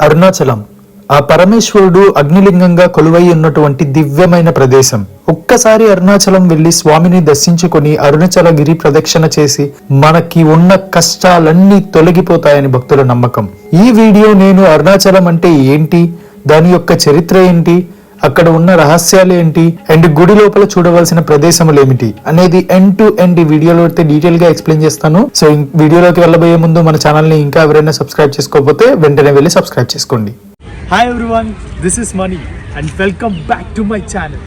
అరుణాచలం. ఆ పరమేశ్వరుడు అగ్నిలింగంగా కొలువై ఉన్నటువంటి దివ్యమైన ప్రదేశం. ఒక్కసారి అరుణాచలం వెళ్ళి స్వామిని దర్శించుకొని అరుణాచలగిరి ప్రదక్షిణ చేసి మనకి ఉన్న కష్టాలన్నీ తొలగిపోతాయని భక్తుల నమ్మకం. ఈ వీడియో నేను అరుణాచలం అంటే ఏంటి? దాని యొక్క చరిత్ర ఏంటి? అక్కడ ఉన్న రహస్యాలు ఏంటి? అండ్ గుడి లోపల చూడవలసిన ప్రదేశములు ఏమిటి? అనేది ఎండ్ టు ఎండ్ ఈ వీడియోలో అయితే డీటెయిల్గా ఎక్స్ప్లెయిన్ చేస్తాను. సో వీడియోలోకి వెళ్ళబోయే ముందు మన ఛానల్ని ఇంకా ఎవరైనా సబ్స్క్రైబ్ చేసుకోకపోతే వెంటనే వెళ్ళి సబ్స్క్రైబ్ చేసుకోండి. Hi everyone this is Mani and welcome back to my channel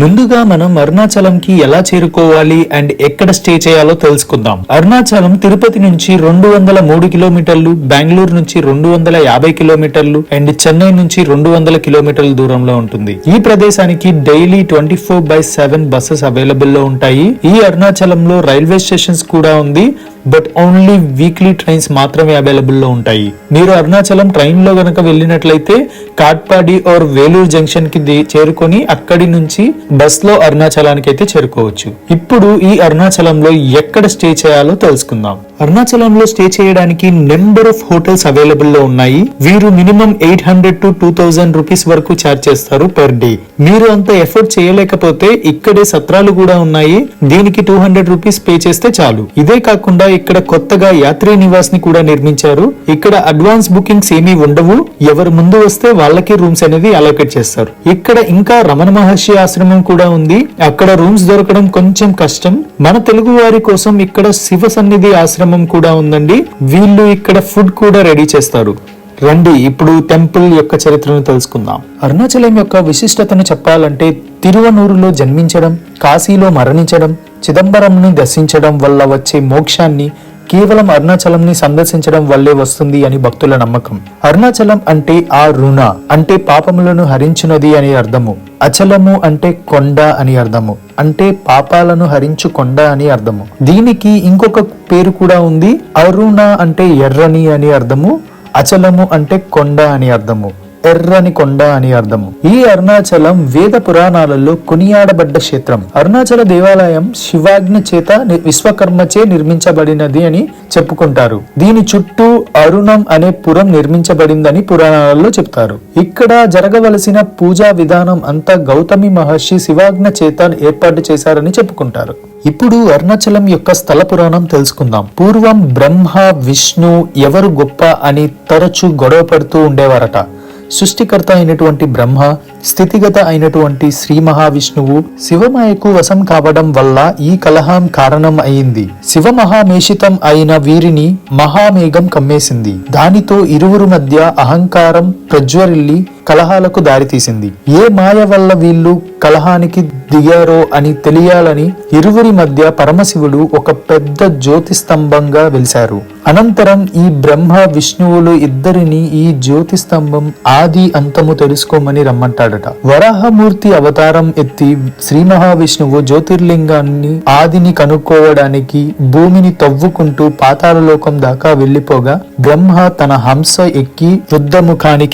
ముందుగా మనం అరుణాచలంకి ఎలా చేరుకోవాలి అండ్ ఎక్కడ స్టే చేయాలో తెలుసుకుందాం. అరుణాచలం తిరుపతి నుంచి రెండు వందల మూడు కిలోమీటర్లు బెంగళూరు నుంచి రెండు వందల యాభై కిలోమీటర్లు అండ్ చెన్నై నుంచి రెండు వందల కిలోమీటర్ల దూరంలో ఉంటుంది. ఈ ప్రదేశానికి daily twenty four by seven buses అవైలబుల్లో ఉంటాయి. ఈ అరుణాచలంలో రైల్వే స్టేషన్స్ కూడా ఉంది బట్ ఓన్లీ వీక్లీ ట్రైన్స్ మాత్రమే అవైలబుల్లో ఉంటాయి. మీరు అరుణాచలం ట్రైన్లో గనక వెళ్ళినట్లయితే కాట్పాడి ఆర్ వేలూరు జంక్షన్కి చేరుకొని అక్కడి నుంచి బస్లో అరుణాచలానికి అయితే చేరుకోవచ్చు. ఇప్పుడు ఈ అరుణాచలంలో ఎక్కడ స్టే చేయాలో తెలుసుకుందాం. అరుణాచలంలో స్టే చేయడానికి నెంబర్ ఆఫ్ హోటల్స్ అవైలబుల్లో ఉన్నాయి. వీరు minimum eight hundred to two thousand rupees వరకు ఛార్జ్ చేస్తారు పర్ డే. మీరు అంత ఎఫర్ట్ చేయలేకపోతే ఇక్కడే సత్రాలు కూడా ఉన్నాయి. దీనికి టూ హండ్రెడ్ రూపీస్ పే చేస్తే చాలు. ఇదే కాకుండా ఇక్కడ కొత్తగా యాత్రీ నివాస్ని కూడా నిర్మించారు. ఇక్కడ అడ్వాన్స్ బుకింగ్స్ ఏమీ ఉండవు. ఎవరు ముందు వస్తే వాళ్ళకి రూమ్స్ అనేది అలోకేట్ చేస్తారు. ఇక్కడ ఇంకా రమణ మహర్షి ఆశ్రమం కూడా ఉంది. అక్కడ రూమ్స్ దొరకడం కొంచెం కష్టం. మన తెలుగు వారి కోసం ఇక్కడ శివ సన్నిధి ఆశ్రమం కూడా ఉందండి. వీళ్ళు ఇక్కడ ఫుడ్ కూడా రెడీ చేస్తారు. రండి ఇప్పుడు టెంపుల్ యొక్క చరిత్రను తెలుసుకుందాం. అరుణాచలం యొక్క విశిష్టతను చెప్పాలంటే తిరువనూరులో జన్మించడం కాశీలో మరణించడం చిదంబరంని దర్శించడం వల్ల వచ్చే మోక్షాన్ని కేవలం అరుణాచలంని సందర్శించడం వల్లే వస్తుంది అని భక్తుల నమ్మకం. అరుణాచలం అంటే ఆ రుణ అంటే పాపములను హరించునది అని అర్థము. అచలము అంటే కొండ అని అర్థము. అంటే పాపాలను హరించు కొండ అని అర్థము. దీనికి ఇంకొక పేరు కూడా ఉంది. అరుణ అంటే ఎర్రని అని అర్థము. అచలము అంటే కొండ అని అర్థము. ఎర్రని కొండ అని అర్థము. ఈ అరుణాచలం వేద పురాణాలలో కొనియాడబడ్డ క్షేత్రం. అరుణాచల దేవాలయం శివాజ్ఞ చేత విశ్వకర్మచే నిర్మించబడినది అని చెప్పుకుంటారు. దీని చుట్టూ అరుణం అనే పురం నిర్మించబడిందని పురాణాలలో చెప్తారు. ఇక్కడ జరగవలసిన పూజా విధానం అంతా గౌతమి మహర్షి శివాజ్ఞ చేత ఏర్పాటు చేశారని చెప్పుకుంటారు. ఇప్పుడు అరుణాచలం యొక్క స్థల పురాణం తెలుసుకుందాం. పూర్వం బ్రహ్మ విష్ణు ఎవరు గొప్ప అని తరచూ గొడవ పడుతూ ఉండేవారట. సృష్టికర్త అయినటువంటి బ్రహ్మ స్థితిగత అయినటువంటి శ్రీ మహావిష్ణువు శివమాయకు వశం కావడం వల్ల ఈ కలహం కారణం అయింది. శివ మహామేషితం అయిన వీరిని మహామేఘం కమ్మేసింది. దానితో ఇరువురు మధ్య అహంకారం ప్రజ్వరిల్లి కలహాలకు దారితీసింది. ఏ మాయ వల్ల వీళ్ళు కలహానికి దిగారో అని తెలియాలని ఇరువురి మధ్య పరమశివుడు ఒక పెద్ద జ్యోతి స్తంభంగా వెలిశారు. అనంతరం ఈ బ్రహ్మ విష్ణువులు ఇద్దరిని ఈ జ్యోతి స్తంభం ఆది అంతము తెలుసుకోమని రమ్మంటాడట. వరాహమూర్తి అవతారం ఎత్తి శ్రీ మహావిష్ణువు జ్యోతిర్లింగాన్ని ఆదిని కనుక్కోవడానికి భూమిని తవ్వుకుంటూ పాతాళలోకం దాకా వెళ్ళిపోగా బ్రహ్మ తన హంస ఎక్కి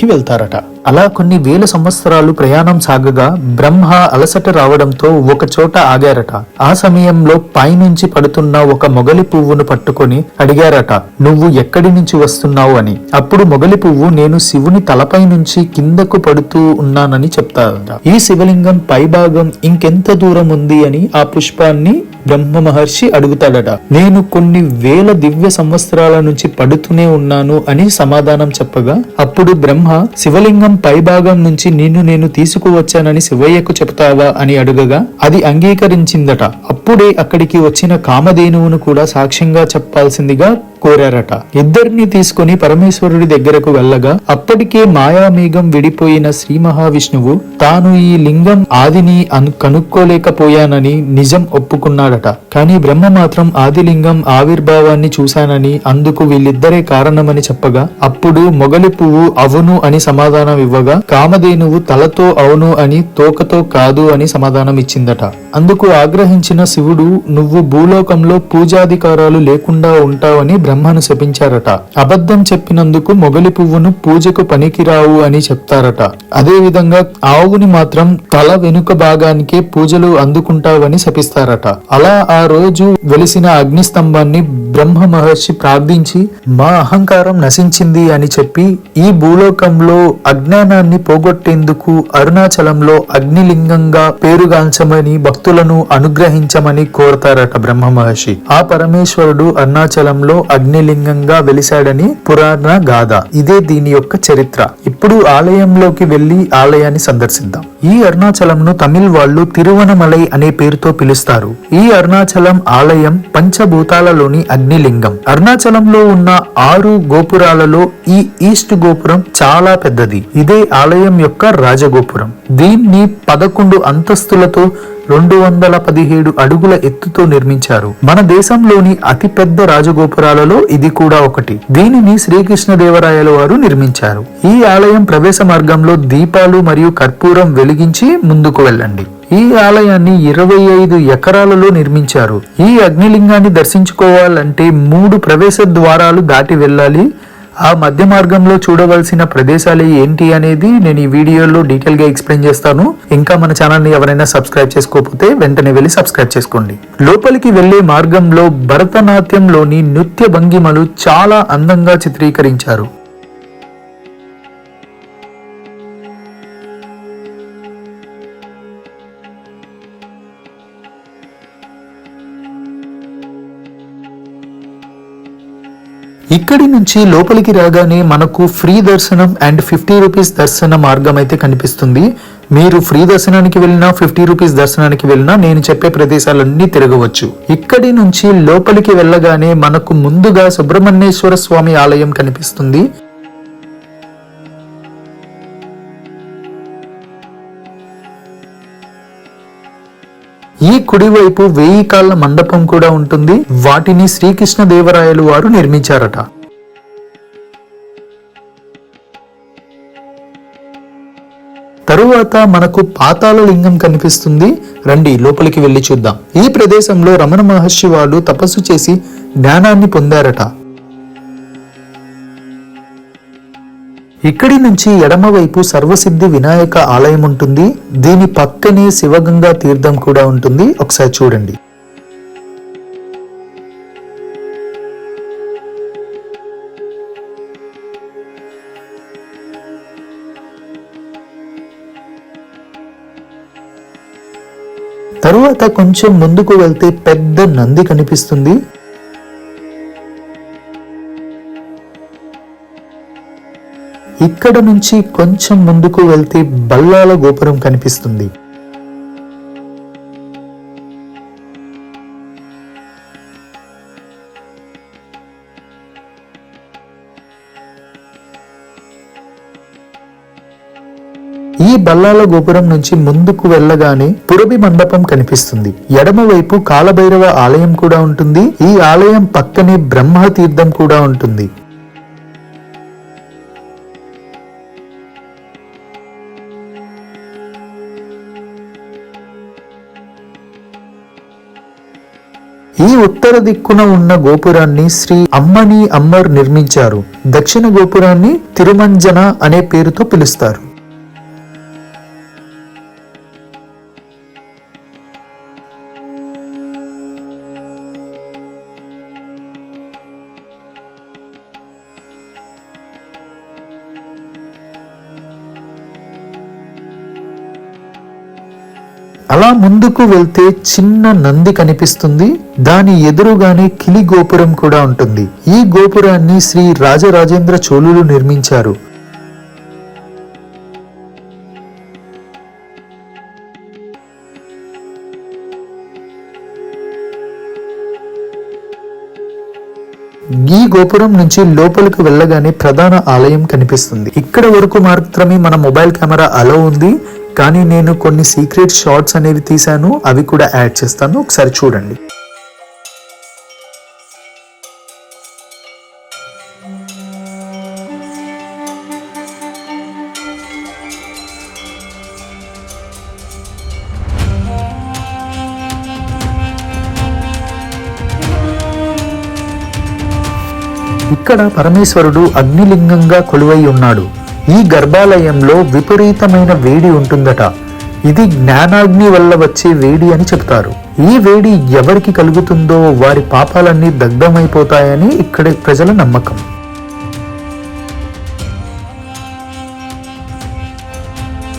యుద్ధముఖానికి వెళ్తారట. అలా కొన్ని వేల సంవత్సరాలు ప్రయాణం సాగగా బ్రహ్మ అలసట రావడంతో ఒక చోట ఆగారట. ఆ సమయంలో పైనుంచి పడుతున్న ఒక మొగలి పువ్వును పట్టుకొని అడిగారట నువ్వు ఎక్కడి నుంచి వస్తున్నావు? అని. అప్పుడు మొగలి పువ్వు నేను శివుని తలపై నుంచి కిందకు పడుతూ ఉన్నానని చెప్తారట. ఈ శివలింగం పైభాగం ఇంకెంత దూరం ఉంది? అని ఆ పుష్పాన్ని బ్రహ్మ మహర్షి అడుగుతాడట నేను కొన్ని వేల దివ్య సంవత్సరాల నుంచి పడుతూనే ఉన్నాను అని సమాధానం చెప్పగా అప్పుడు బ్రహ్మ శివలింగం పైభాగం నుంచి నిన్ను నేను తీసుకువచ్చానని శివయ్యకు చెప్తావా అని అడుగగా అది అంగీకరించిందట. అప్పుడే అక్కడికి వచ్చిన కామధేనువును కూడా సాక్ష్యంగా చెప్పాల్సిందిగా కోరారట. ఇద్దరిని తీసుకుని పరమేశ్వరుడి దగ్గరకు వెళ్ళగా అప్పటికే మాయామేఘం విడిపోయిన శ్రీ మహావిష్ణువు తాను ఈ లింగం ఆదిని అను కనుక్కోలేకపోయానని నిజం ఒప్పుకున్నాడు అనుకున్నాడట కానీ బ్రహ్మ మాత్రం ఆదిలింగం ఆవిర్భావాన్ని చూశానని అందుకు వీళ్ళిద్దరే కారణమని చెప్పగా అప్పుడు మొగలి పువ్వు అవును అని సమాధానం ఇవ్వగా కామధేనువు తలతో అవును అని తోకతో కాదు అని సమాధానం ఇచ్చిందట. అందుకు ఆగ్రహించిన శివుడు నువ్వు భూలోకంలో పూజాధికారాలు లేకుండా ఉంటావని బ్రహ్మను శపించారట. అబద్ధం చెప్పినందుకు మొగలి పువ్వును పూజకు పనికిరావు అని చెప్తారట. అదేవిధంగా ఆవుని మాత్రం తల వెనుక భాగానికే పూజలు అందుకుంటావని శపిస్తారట. అలా ఆ రోజు వెలిసిన అగ్నిస్తంభాన్ని బ్రహ్మ మహర్షి ప్రార్థించి మా అహంకారం నశించింది అని చెప్పి ఈ భూలోకంలో అజ్ఞానాన్ని పోగొట్టేందుకు అరుణాచలంలో అగ్నిలింగంగా పేరుగాంచమని భక్తులను అనుగ్రహించమని కోరతారట బ్రహ్మ మహర్షి ఆ పరమేశ్వరుడు అరుణాచలంలో అగ్నిలింగంగా వెలిశాడని పురాణ గాథ. ఇదే దీని యొక్క చరిత్ర. ఇప్పుడు ఆలయంలోకి వెళ్ళి ఆలయాన్ని సందర్శిద్దాం. ఈ అరుణాచలంను తమిళ్ వాళ్ళు తిరువనమలై అనే పేరుతో పిలుస్తారు. ఈ అరుణాచలం ఆలయం పంచభూతాలలోని అగ్నిలింగం. అరుణాచలంలో ఉన్న ఆరు గోపురాలలో ఈ ఈస్ట్ గోపురం చాలా పెద్దది. ఇదే ఆలయం యొక్క రాజగోపురం. దీన్ని పదకొండు అంతస్తులతో రెండు వందల పదిహేడు అడుగుల ఎత్తుతో నిర్మించారు. మన దేశంలోని అతి పెద్ద రాజగోపురాలలో ఇది కూడా ఒకటి. దీనిని శ్రీకృష్ణదేవరాయల వారు నిర్మించారు. ఈ ఆలయం ప్రవేశ మార్గంలో దీపాలు మరియు కర్పూరం వెలిగించి ముందుకు వెళ్ళండి. ఈ ఆలయాన్ని ఇరవై ఐదు ఎకరాలలో నిర్మించారు. ఈ అగ్నిలింగాన్ని దర్శించుకోవాలంటే మూడు ప్రవేశ ద్వారాలు దాటి వెళ్ళాలి. ఆ మధ్య మార్గంలో చూడవలసిన ప్రదేశాలు ఏంటి అనేది నేను ఈ వీడియోలో డీటెయిల్గా ఎక్స్ప్లెయిన్ చేస్తాను. ఇంకా మన ఛానల్ని ఎవరైనా సబ్స్క్రైబ్ చేసుకోకపోతే వెంటనే వెళ్ళి సబ్స్క్రైబ్ చేసుకోండి. లోపలికి వెళ్ళే మార్గంలో భరతనాట్యంలోని నృత్య భంగిమలు చాలా అందంగా చిత్రీకరించారు. ఇక్కడి నుంచి లోపలికి రాగానే మనకు ఫ్రీ దర్శనం అండ్ ఫిఫ్టీ రూపీస్ దర్శన మార్గం అయితే కనిపిస్తుంది. మీరు ఫ్రీ దర్శనానికి వెళ్ళినా ఫిఫ్టీ రూపీస్ దర్శనానికి వెళ్ళినా నేను చెప్పే ప్రదేశాలన్నీ తిరగవచ్చు. ఇక్కడి నుంచి లోపలికి వెళ్ళగానే మనకు ముందుగా సుబ్రహ్మణ్యేశ్వర స్వామి ఆలయం కనిపిస్తుంది. ఈ కుడివైపు వెయ్యి కాళ్ళ మండపం కూడా ఉంటుంది. వాటిని శ్రీకృష్ణ దేవరాయలు వారు నిర్మించారట. తరువాత మనకు పాతాళ లింగం కనిపిస్తుంది. రండి లోపలికి వెళ్ళి చూద్దాం. ఈ ప్రదేశంలో రమణ మహర్షి వాళ్ళు తపస్సు చేసి జ్ఞానాన్ని పొందారట. ఇక్కడి నుంచి ఎడమవైపు సర్వసిద్ధి వినాయక ఆలయం ఉంటుంది. దీని పక్కనే శివగంగా తీర్థం కూడా ఉంటుంది. ఒకసారి చూడండి. తరువాత కొంచెం ముందుకు వెళ్తే పెద్ద నంది కనిపిస్తుంది. ఇక్కడ నుంచి కొంచెం ముందుకు వెళ్తే బల్లాల గోపురం కనిపిస్తుంది. ఈ బల్లాల గోపురం నుంచి ముందుకు వెళ్ళగానే పురబి మండపం కనిపిస్తుంది. ఎడమవైపు కాలభైరవ ఆలయం కూడా ఉంటుంది. ఈ ఆలయం పక్కనే బ్రహ్మ తీర్థం కూడా ఉంటుంది. ఉత్తర దిక్కున ఉన్న గోపురాన్ని శ్రీ అమ్మని అమ్మర్ నిర్మించారు. దక్షిణ గోపురాన్ని తిరుమంజన అనే పేరుతో పిలుస్తారు. ముందుకు వెళ్తే చిన్న నంది కనిపిస్తుంది. దాని ఎదురుగానే కిలి గోపురం కూడా ఉంటుంది. ఈ గోపురాన్ని శ్రీ రాజరాజేంద్ర చోళులు నిర్మించారు. ఈ గోపురం నుంచి లోపలికి వెళ్ళగానే ప్రధాన ఆలయం కనిపిస్తుంది. ఇక్కడ వరకు మాత్రమే మన మొబైల్ కెమెరా అలో ఉంది. కానీ నేను కొన్ని సీక్రెట్ షార్ట్స్ అనేవి తీశాను అవి కూడా యాడ్ చేస్తాను. ఒకసారి చూడండి. ఇక్కడ పరమేశ్వరుడు అగ్నిలింగంగా కొలువై ఉన్నాడు. ఈ గర్భాలయంలో విపరీతమైన వేడి ఉంటుందట. ఇది జ్ఞానాగ్ని వల్ల వచ్చే వేడి అని చెప్తారు. ఈ వేడి ఎవరికి కలుగుతుందో వారి పాపాలన్నీ దగ్ధమైపోతాయని ఇక్కడి ప్రజల నమ్మకం.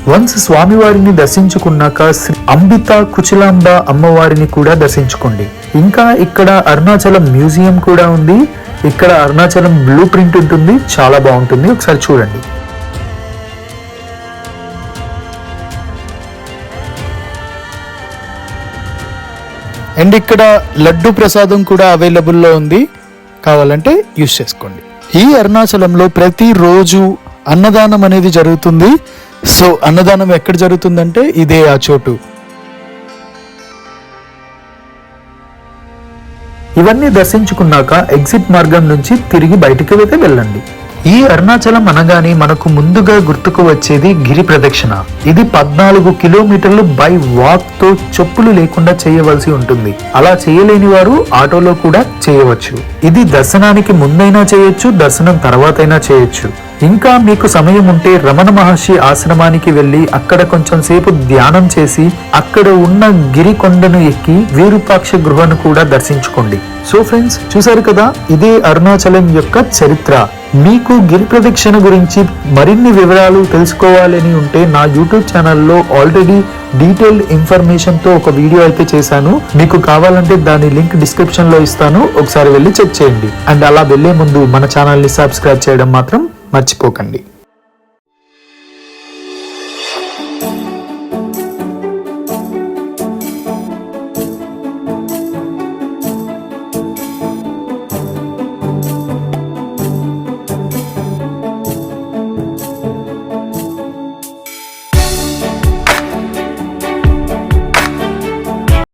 వన్స్ స్వామివారిని దర్శించుకున్నాక శ్రీ అంబిత కుచిలాంబ అమ్మవారిని కూడా దర్శించుకోండి. ఇంకా ఇక్కడ అరుణాచలం మ్యూజియం కూడా ఉంది. ఇక్కడ అరుణాచలం బ్లూ ప్రింట్ ఉంటుంది. చాలా బాగుంటుంది. ఒకసారి చూడండి. అండ్ ఇక్కడ లడ్డు ప్రసాదం కూడా అవైలబుల్లో ఉంది. కావాలంటే యూస్ చేసుకోండి. ఈ అరుణాచలంలో ప్రతిరోజు అన్నదానం అనేది జరుగుతుంది. సో అన్నదానం ఎక్కడ జరుగుతుందంటే ఇదే ఆ చోటు. ఇవన్నీ దర్శించుకున్నాక ఎగ్జిట్ మార్గం నుంచి తిరిగి బయటికి అయితే వెళ్ళండి. ఈ అరుణాచలం అనగానే మనకు ముందుగా గుర్తుకు వచ్చేది గిరి ప్రదక్షిణ. ఇది పద్నాలుగు కిలోమీటర్లు బై వాక్తో చెప్పులు లేకుండా చేయవలసి ఉంటుంది. అలా చేయలేని వారు ఆటోలో కూడా చేయవచ్చు. ఇది దర్శనానికి ముందైనా చేయొచ్చు దర్శనం తర్వాతైనా చేయొచ్చు. ఇంకా మీకు సమయం ఉంటే రమణ మహర్షి ఆశ్రమానికి వెళ్ళి అక్కడ కొంచెం సేపు ధ్యానం చేసి అక్కడ ఉన్న గిరి కొండను ఎక్కి వీరుపాక్ష గృహను కూడా దర్శించుకోండి. సో ఫ్రెండ్స్ చూసారు కదా? ఇదే అరుణాచలం యొక్క చరిత్ర. మీకు గిరి ప్రదక్షిణ గురించి మరిన్ని వివరాలు తెలుసుకోవాలని ఉంటే నా యూట్యూబ్ ఛానల్లో ఆల్రెడీ డీటెయిల్డ్ ఇన్ఫర్మేషన్తో ఒక వీడియో అయితే చేశాను. మీకు కావాలంటే దాని లింక్ డిస్క్రిప్షన్లో ఇస్తాను. ఒకసారి వెళ్ళి చెక్ చేయండి. అండ్ అలా వెళ్ళే ముందు మన ఛానల్ని సబ్స్క్రైబ్ చేయడం మాత్రం మర్చిపోకండి.